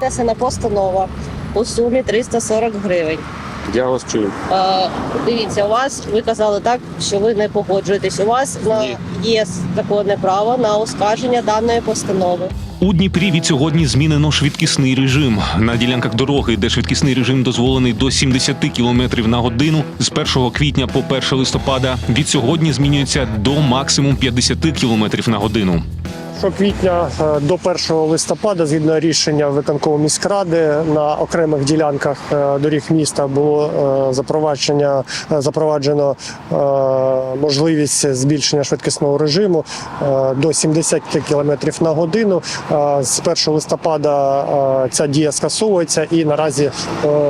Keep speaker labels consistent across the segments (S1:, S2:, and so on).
S1: Винесена постанова у сумі 340 гривень.
S2: Я вас чую.
S1: Е, дивіться, у вас ви казали так, що ви не погоджуєтесь. У вас на є законне право на оскарження даної постанови.
S3: У Дніпрі від сьогодні змінено швидкісний режим на ділянках дороги, де швидкісний режим дозволений до 70 км на годину. З 1 квітня по 1 листопада від сьогодні змінюється до максимум 50 км на годину.
S4: 1 квітня е, до 1 листопада, згідно рішення виконкому міськради, на окремих ділянках е, доріг міста було е, запровадження запроваджено можливість збільшення швидкісного режиму до 70 км на годину. З 1 листопада ця дія скасовується, і наразі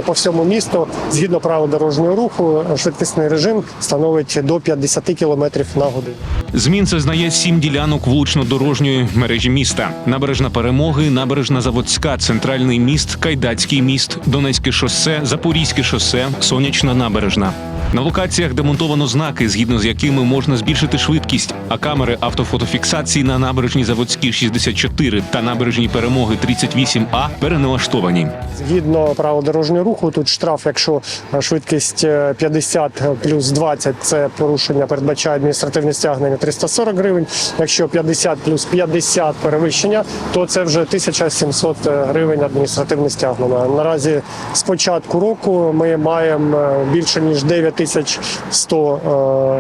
S4: по всьому місту, згідно правил дорожнього руху, швидкісний режим становить до 50 км на годину.
S3: Змін це знає сім ділянок вулично-дорожньої мережі міста: набережна перемоги, набережна Заводська, центральний міст, Кайдацький міст, Донецьке шосе, Запорізьке шосе, Сонячна набережна. На локаціях демонтовано знаки, згідно з якими можна збільшити швидкість, а камери автофотофіксації на набережній Заводській 64 та набережній перемоги 38А переналаштовані.
S4: Згідно правил дорожнього руху, тут штраф, якщо е, швидкість е, 50 плюс 20 – це порушення передбачає адміністративне стягнення 340 гривень. Якщо 50 плюс 50 перевищення, то це вже 1700 гривень адміністративне стягнення. Наразі з початку року ми маємо е, більше ніж 9100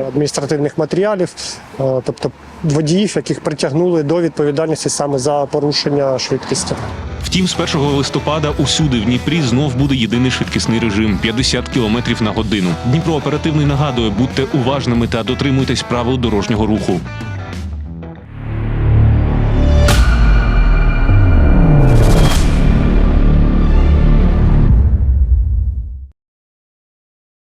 S4: е, адміністративних матеріалів, е, тобто водіїв, яких притягнули до відповідальності саме за порушення швидкості.
S3: Втім, з 1 листопада усюди в Дніпрі знов буде єдиний швидкісний режим 50 км на годину. Дніпро оперативний нагадує, будьте уважними та дотримуйтесь правил дорожнього руху.